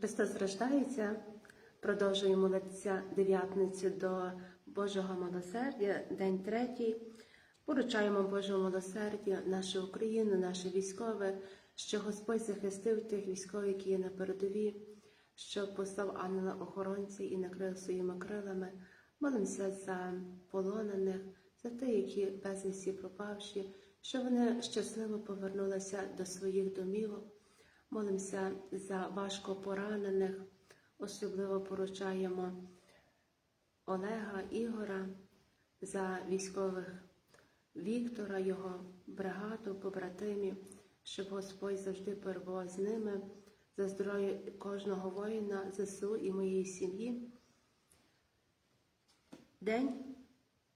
Христос рождається, продовжуємо молитися дев'ятницю до Божого милосердя, день третій. Поручаємо Божого милосердя нашу Україну, наше військове, що Господь захистив тих військових, які є на передовій, що послав ангела охоронці і накрив своїми крилами. Молимося за полонених, за тих, які безвісті пропавші, що вони щасливо повернулися до своїх домівок. Молимося за важко поранених, особливо поручаємо Олега Ігора, за військових Віктора, його бригаду, побратимів, щоб Господь завжди перебував з ними, за здоров'я кожного воїна, ЗСУ і моєї сім'ї. День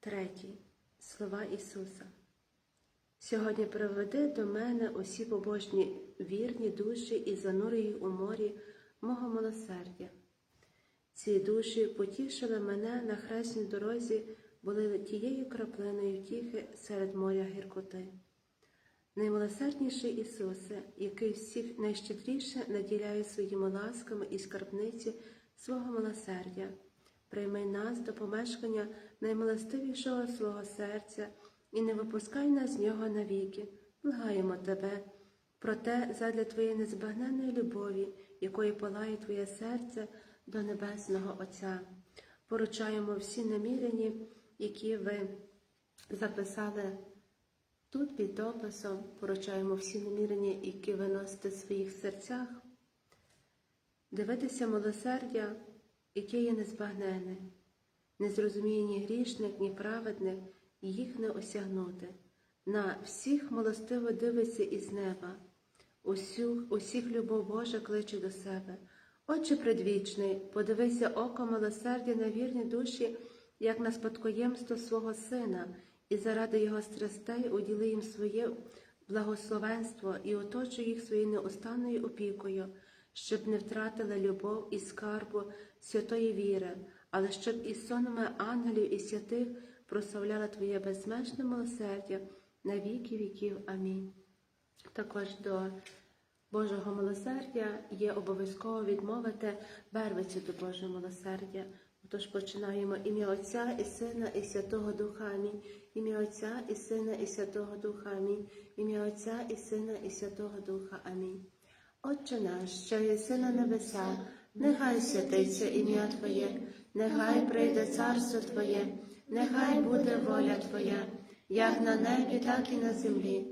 третій. Слова Ісуса. Сьогодні приведи до мене усі побожні вірні душі і занури у морі мого милосердя. Ці душі потішили мене на хресній дорозі, були тією краплиною втіхи серед моря гіркоти. Наймилосердніший Ісусе, який всіх найщедріше наділяє своїми ласками і скарбниці свого милосердя, прийми нас до помешкання наймилостивішого свого серця і не випускай нас з нього навіки, благаємо тебе. Проте задля твоєї незбагненної любові, якої палає твоє серце до Небесного Отця, поручаємо всі намірені, які ви записали тут під дописом, поручаємо всі намірення, які ви носите в своїх серцях, дивитися милосердя, яке є незбагнене, не зрозуміє ні грішник, ні праведник, їх не осягнути. На всіх милостиво дивиться із неба, усіх, усіх любов Божа кличе до себе. Отче предвічний, подивися око милосердя на вірні душі, як на спадкоємство свого Сина, і заради Його страстей уділи їм своє благословенство і оточуй їх своєю неустанною опікою, щоб не втратили любов і скарбу святої віри, але щоб із сонами ангелів і святих прославляла Твоє безмежне милосердя на віки віків. Амінь. Також до Божого милосердя є обов'язково відмовити бервицю до Божого милосердя. Тож починаємо ім'я Отця і Сина, і Святого Духа Амінь. Ім'я Отця і Сина, і Святого Духа Амінь. Ім'я Отця і Сина, і Святого Духа Амінь. Отче наш, що єси на небеса, нехай святиться ім'я Твоє, нехай прийде царство Твоє, нехай буде воля Твоя, як на небі, так і на землі.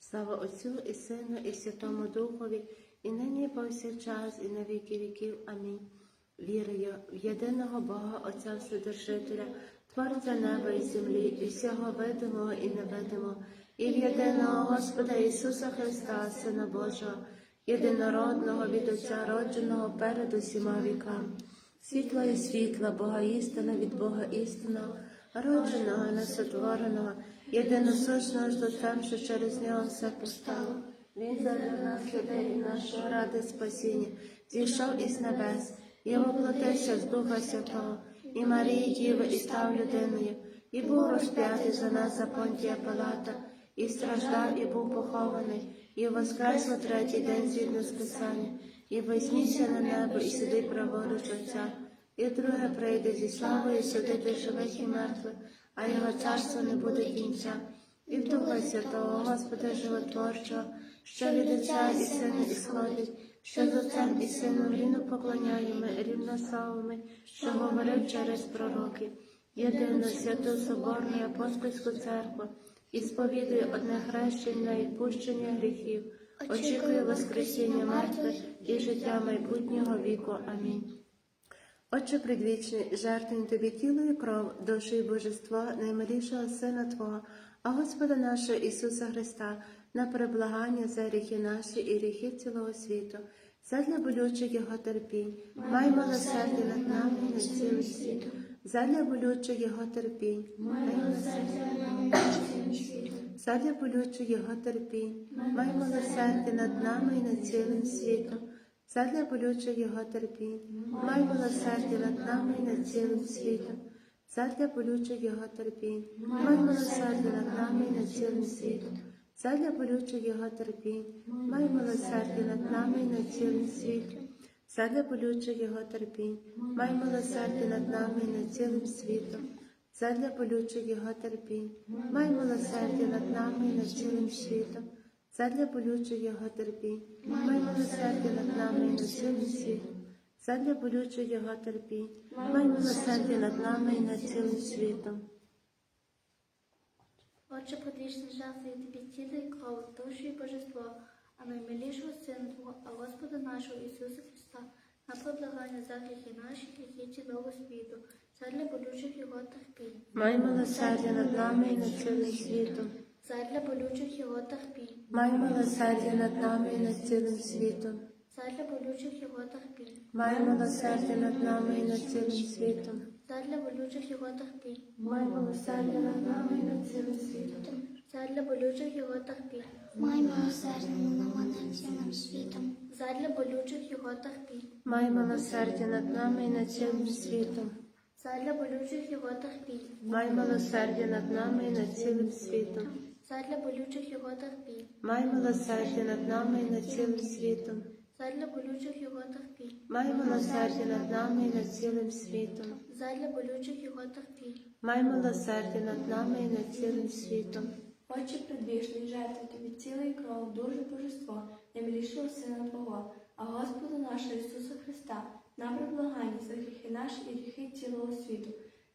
Слава Отцю і Сину, і Святому Духові, і нині, і повсякчас, і на віки віків. Амінь. Вірую в єдиного Бога, Отця Вседержителя, Творця неба і землі, і всього видимого і невидимого, і в єдиного Господа Ісуса Христа, Сина Божого, єдинородного від Отця, родженого перед усіма віками, світла і світла, Бога істина від Бога істинного, родженого, несотвореного, єдиносушного з Отцем, що через нього все постало. Він задля нас людей нашого ради спасіння, зійшов із небес, і воплотився з Духа Святого, і Марії Діви, і став людиною, і був розп'ятий за нас за понтія Пилата, і страждав, і був похований, і воскрес у третій день згідно з Писанням, і вознісся на небо, і сидить праворуч Отця, і друге прийде зі славою судити живих і мертвих, а його царство не буде кінця. І в Духа Святого, Господа Животворчого, що від Отця і Сина ісходить, що з Отцем і Сином рівно поклоняємо, рівно славами, що говорив через пророки, єдину святу Соборну і апостольську церкву, і сповідує одне хрещення і відпущення гріхів, очікує Воскресіння мертвих і життя майбутнього віку. Амінь. Отче предвічний, жертвуй тобі тіло і кров, душу і божество наймилішого Сина Твого, а Господа нашого Ісуса Христа, на переблагання за гріхи наші і гріхи цілого світу, задля болючих його терпінь, май милосердя над нами і над цілим світом, задля болючих його терпінь, май милосердя над нами і над цілим світом, задля болючих його терпінь, май милосердя над нами і над цілим світом, задля болючих його терпінь, май милосердя над нами і над цілим світом, задля болючих його терпінь, май милосердя над нами і над цілим світом, задля болючих його терпінь, май милосердя над нами і над цілим світом, задля болючих його терпінь, май милосердя над нами і над цілим світом, задля болючих його терпінь, май милосердя над нами і над цілим світом, задля болючих його терпінь, май милосердя над нами і цілим світом, задля болючих його терпінь, май милосердя над нами і над цілим світом. Отче, подвічний жертви тобі тіло і кров, душу і божество, а наймилішого Сина Твого, а Господа нашого Ісуса Христа, на предлагання за гріхи наші, гріхи цілого світу, задля болючих Його терпінь, Май милосердя над нами і над цілим світом. Задля болючих Його терпінь, Май милосердя над нами і над цілим світом. задля болючих Його терпінь, Май милосердя над нами і над цілим світом. задля болючих Його терпінь, Май милосердя над нами і над цілим світом. задля болючих Його терпінь, Май милосердя над нами і над цілим світом. задля болючих Його терпінь, Май милосердя над нами і над цілим світом. задля болючих Його терпінь, Май милосердя над нами і над цілим світом. Задля болючих Його терпінь, Май милосердя над нами і над цілим світом. задля болючих Його терпінь, Май милосердя над нами і над цілим світом. задля болючих Його терпінь. Май милосердя над нами і над цілим світом. Отче предвічний, жертви тобі цілий кров, дуже божество, наймилішого Сина Твого, а Господа нашого Ісуса Христа, на приблагання за гріхи наші і гріхи цілого світу,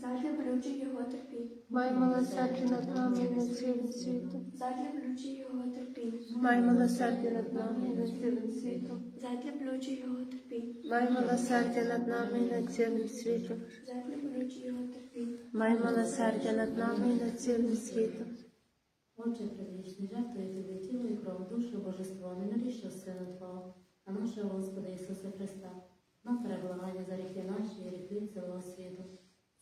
Задля болючих Його терпінь, Май милосердя над нами і над цілим світом. задля болючих Його терпінь, Май милосердя над нами і над цілим світом. задля болючих Його терпінь, Май милосердя над нами і над цілим світом. задля болючих Його терпінь. Май милосердя над нами і над цілим світом. Отче предвічний, жертвує тобі тіло і кров, душу божество, наймилішого Сина Твого, а нашого Господа Ісуса Христа, на переблагання за гріхи наші і гріхи цілого світу,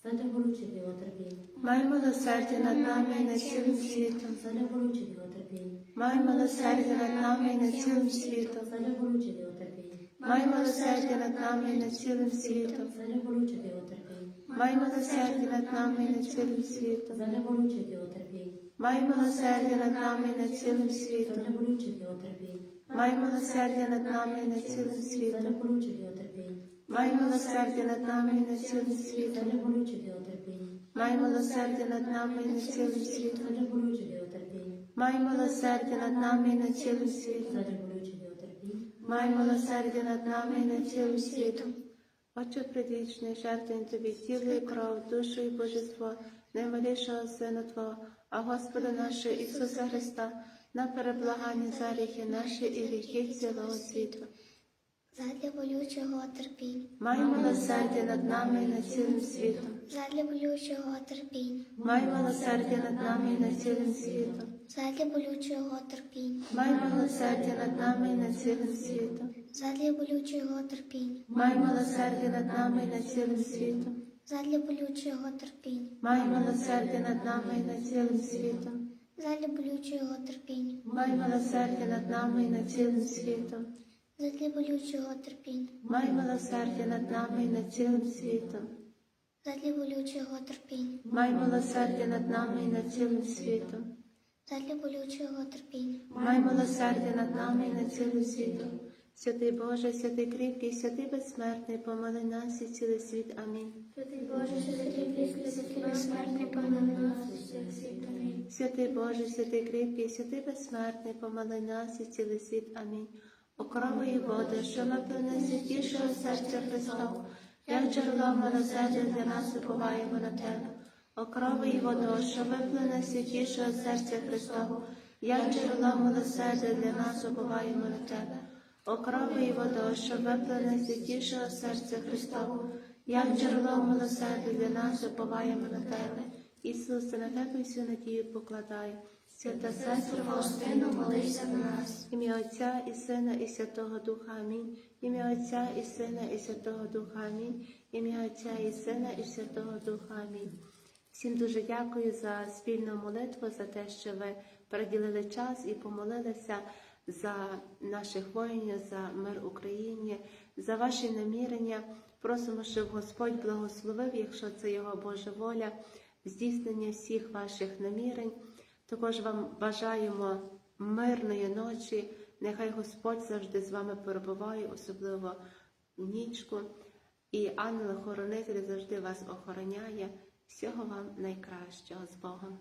задля болючих його терпінь, Май милосердя над нами і над цілим світом. задля болючих його терпінь, Май милосердя над нами і над цілим світом. задля болючих його терпінь, Май милосердя над нами і над цілим світом. задля болючих його терпінь, Май милосердя над нами і над цілим світом. задля болючих його терпінь, Май милосердя над нами і над цілим світом. болючих його терпінь, Май милосердя над нами і над цілим світом. болючих його терпінь, Май милосердя над нами і над цілим світом. болючих його терпінь, Май милосердя над нами і над цілим світом. задля болючих його терпінь, Май милосердя над нами і над цілим світом. задля болючих його терпінь. Май милосердя над нами і над цілим світом. Отче предвічний, жертвуємо тобі тіло і кров, душу і божество, наймилішого Сина Твого, а Господа нашого Ісуса Христа, на переблагання за гріхи наші і гріхи цілого світу. Задля болючого терпінь. Май милосердя над нами і над цілим світом. Задля болючого терпінь. Май милосердя над нами і над цілим світом. Задля болючого терпінь. Май милосердя над нами і над цілим світом. Задля болючого терпінь. Май милосердя над нами і над цілим світом. Задля болючого терпінь. Май милосердя над нами і над цілим світом. Задля болючого терпінь. Май милосердя над нами і над цілим світом. Задля болючого терпінь. Май милосердя над нами і над цілим світом. Задля болючого терпінь. Май милосердя над нами і над цілим світом. Задля болючого терпінь. Май милосердя над нами і над цілим світом. Святий Боже, святий кріпкий, святий безсмертний, помили нас і цілий світ. Амінь. Святий Боже, святий кріпкий, святий безсмертний, помилуй нас і всіх світ. Амінь. Святий Боже, святий кріпкий, святий безсмертний, помили нас і цілий світ. Амінь. Окрової води, що з святішого серця Христового, як джерело милосердя для нас уповаємо на тебе. Окрової водо, що виплине святішого серця Христового, як джерело милосердя для нас уповаємо на тебе. Окрової водо, що виплине святішого серця Христового, як джерело милосердя для нас уповаємо на тебе. Ісусе, на тебе всю надію покладаю. Свята сестра Фаустину, молися за нас. Ім'я Отця і Сина і Святого Духа Амінь. Ім'я Отця і Сина і Святого Духа Амінь. Ім'я Отця і Сина і Святого Духа Амінь. Всім дуже дякую за спільну молитву, за те, що ви приділили час і помолилися за наших воїнів, за мир Україні, за ваші намірення. Просимо, щоб Господь благословив, якщо це його Божа воля, здійснення всіх ваших намірень. Також вам бажаємо мирної ночі. Нехай Господь завжди з вами перебуває, особливо нічку. І ангел-хоронитель завжди вас охороняє. Всього вам найкращого з Богом.